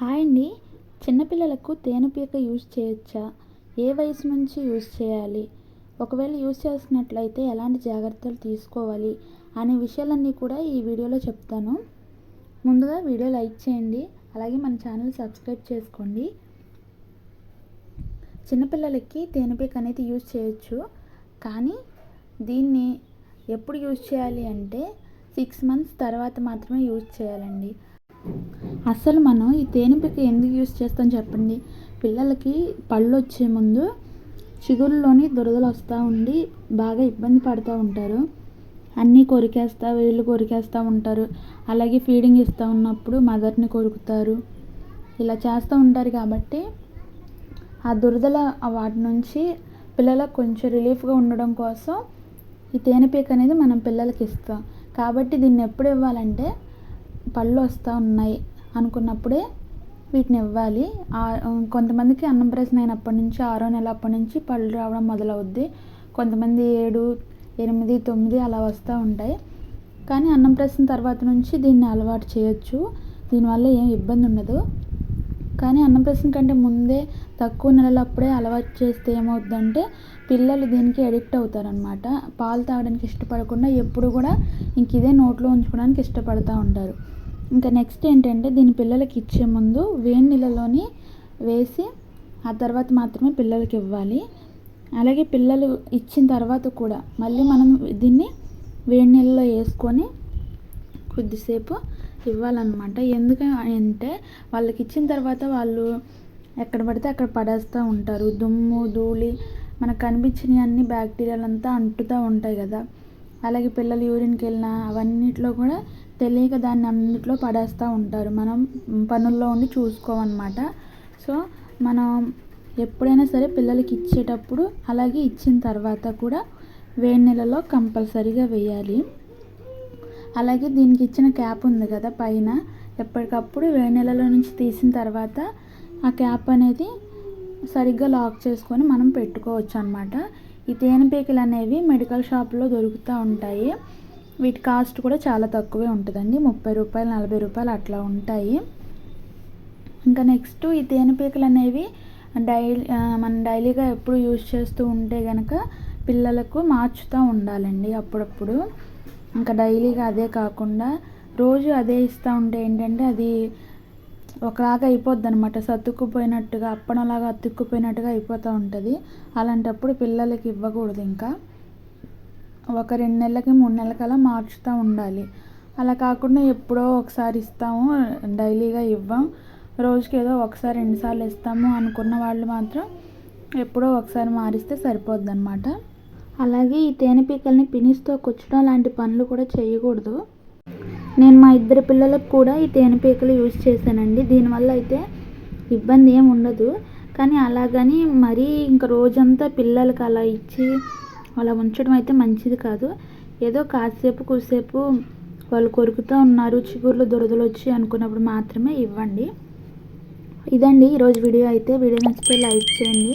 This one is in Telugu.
హాయ్ అండి. చిన్నపిల్లలకు తేనెపీక యూజ్ చేయొచ్చా? ఏ వయసు నుంచి యూజ్ చేయాలి? ఒకవేళ యూజ్ చేసినట్లయితే ఎలాంటి జాగ్రత్తలు తీసుకోవాలి అనే విషయాలన్నీ కూడా ఈ వీడియోలో చెప్తాను. ముందుగా వీడియో లైక్ చేయండి. అలాగే మన ఛానల్ సబ్స్క్రైబ్ చేసుకోండి. చిన్నపిల్లలకి తేనెపీక అనేది యూజ్ చేయొచ్చు. కానీ దీన్ని ఎప్పుడు యూజ్ చేయాలి అంటే సిక్స్ మంత్స్ తర్వాత మాత్రమే యూజ్ చేయాలండి. అసలు మనం ఈ తేనెపీక ఎందుకు యూస్ చేస్తాం చెప్పండి? పిల్లలకి పళ్ళు వచ్చే ముందు చిగురులోని దురదలు వస్తూ ఉండి బాగా ఇబ్బంది పడుతూ ఉంటారు. అన్నీ కొరికేస్తా వీళ్ళు కొరికేస్తూ ఉంటారు. అలాగే ఫీడింగ్ ఇస్తూ ఉన్నప్పుడు మదర్ని కొరుకుతారు. ఇలా చేస్తూ ఉంటారు కాబట్టి ఆ దురదల వాటి నుంచి పిల్లలకు కొంచెం రిలీఫ్గా ఉండడం కోసం ఈ తేనెపీక అనేది మనం పిల్లలకి ఇస్తాం. కాబట్టి దీన్ని ఎప్పుడు ఇవ్వాలంటే పళ్ళు వస్తూ ఉన్నాయి అనుకున్నప్పుడే వీటిని ఇవ్వాలి. కొంతమందికి అన్నప్రాసన అయినప్పటి నుంచి ఆరో నెల అప్పటి నుంచి పళ్ళు రావడం మొదలవుద్ది. కొంతమంది ఏడు ఎనిమిది తొమ్మిది అలా వస్తూ ఉంటాయి. కానీ అన్నప్రాసన తర్వాత నుంచి దీన్ని అలవాటు చేయొచ్చు. దీనివల్ల ఏం ఇబ్బంది ఉండదు. కానీ అన్నప్రాసన కంటే ముందే తక్కువ నెలలప్పుడే అలవాటు చేస్తే ఏమవుద్దంటే పిల్లలు దీనికి అడిక్ట్ అవుతారనమాట పాలు తాగడానికి ఇష్టపడకుండా ఎప్పుడు కూడా ఇంక ఇదే నోట్లో ఉంచుకోవడానికి ఇష్టపడుతూ ఉంటారు. ఇంకా నెక్స్ట్ ఏంటంటే దీని పిల్లలకి ఇచ్చే ముందు వేడి నీళ్ళలోని వేసి ఆ తర్వాత మాత్రమే పిల్లలకి ఇవ్వాలి. అలాగే పిల్లలు ఇచ్చిన తర్వాత కూడా మళ్ళీ మనం దీన్ని వేడి నీళ్ళలో వేసుకొని కొద్దిసేపు ఇవ్వాలన్నమాట. ఎందుకు అంటే వాళ్ళకి ఇచ్చిన తర్వాత వాళ్ళు ఎక్కడ పడితే అక్కడ పడేస్తూ ఉంటారు. దుమ్ము ధూళి మనకు కనిపించినవి అన్ని బ్యాక్టీరియాలు అంతా అంటుతూ ఉంటాయి కదా. అలాగే పిల్లలు యూరిన్కి వెళ్ళినా అవన్నిట్లో కూడా తెలియక దాన్ని అన్నిట్లో పడేస్తూ ఉంటారు. మనం పనుల్లో ఉండి చూసుకోమన్నమాట సో మనం ఎప్పుడైనా సరే పిల్లలకి ఇచ్చేటప్పుడు అలాగే ఇచ్చిన తర్వాత కూడా వేడి నెలలో కంపల్సరీగా వేయాలి. అలాగే దీనికి ఇచ్చిన క్యాప్ ఉంది కదా పైన. ఎప్పటికప్పుడు వేడి నెలలో నుంచి తీసిన తర్వాత ఆ క్యాప్ అనేది సరిగ్గా లాక్ చేసుకొని మనం పెట్టుకోవచ్చు అనమాట ఈ తేనెపీకలు అనేవి మెడికల్ షాప్లో దొరుకుతూ ఉంటాయి. వీటి కాస్ట్ కూడా చాలా తక్కువే ఉంటుందండి. ముప్పై రూపాయలు నలభై రూపాయలు అట్లా ఉంటాయి. ఇంకా నెక్స్ట్ ఈ తేనెపీకలు అనేవి డైలీ మనం డైలీగా ఎప్పుడు యూజ్ చేస్తూ ఉంటే కనుక పిల్లలకు మార్చుతూ ఉండాలండి అప్పుడప్పుడు. ఇంకా డైలీగా అదే కాకుండా రోజు అదే ఇస్తూ ఉంటే ఏంటంటే అది ఒకలాగా అయిపోద్ది అనమాట సతుక్కుపోయినట్టుగా అప్పడంలాగా అతుక్కుపోయినట్టుగా అయిపోతూ ఉంటుంది. అలాంటప్పుడు పిల్లలకి ఇవ్వకూడదు ఇంకా. ఒక రెండు నెలలకి మూడు నెలలకలా మార్చుతూ ఉండాలి. అలా కాకుండా ఎప్పుడో ఒకసారి ఇస్తాము డైలీగా ఇవ్వం. రోజుకి ఏదో ఒకసారి రెండుసార్లు ఇస్తాము అనుకున్న వాళ్ళు మాత్రం ఎప్పుడో ఒకసారి మారిస్తే సరిపోద్ది అనమాట అలాగే ఈ తేనెపీకల్ని పినిస్తో కుచ్చడం లాంటి పనులు కూడా చేయకూడదు. నేను మా ఇద్దరు పిల్లలకు కూడా ఈ తేనెపీకలు యూజ్ చేశానండి. దీనివల్ల అయితే ఇబ్బంది ఏమి ఉండదు. కానీ అలాగని మరీ ఇంక రోజంతా పిల్లలకి అలా ఇచ్చి అలా ఉంచడం అయితే మంచిది కాదు. ఏదో కాసేపు కూసేపు వాళ్ళు కొరుకుతూ ఉన్నారు చిగుర్లు దురదలు వచ్చి అనుకున్నప్పుడు మాత్రమే ఇవ్వండి. ఇదండి ఈరోజు వీడియో అయితే. వీడియో నచ్చితే లైక్ చేయండి.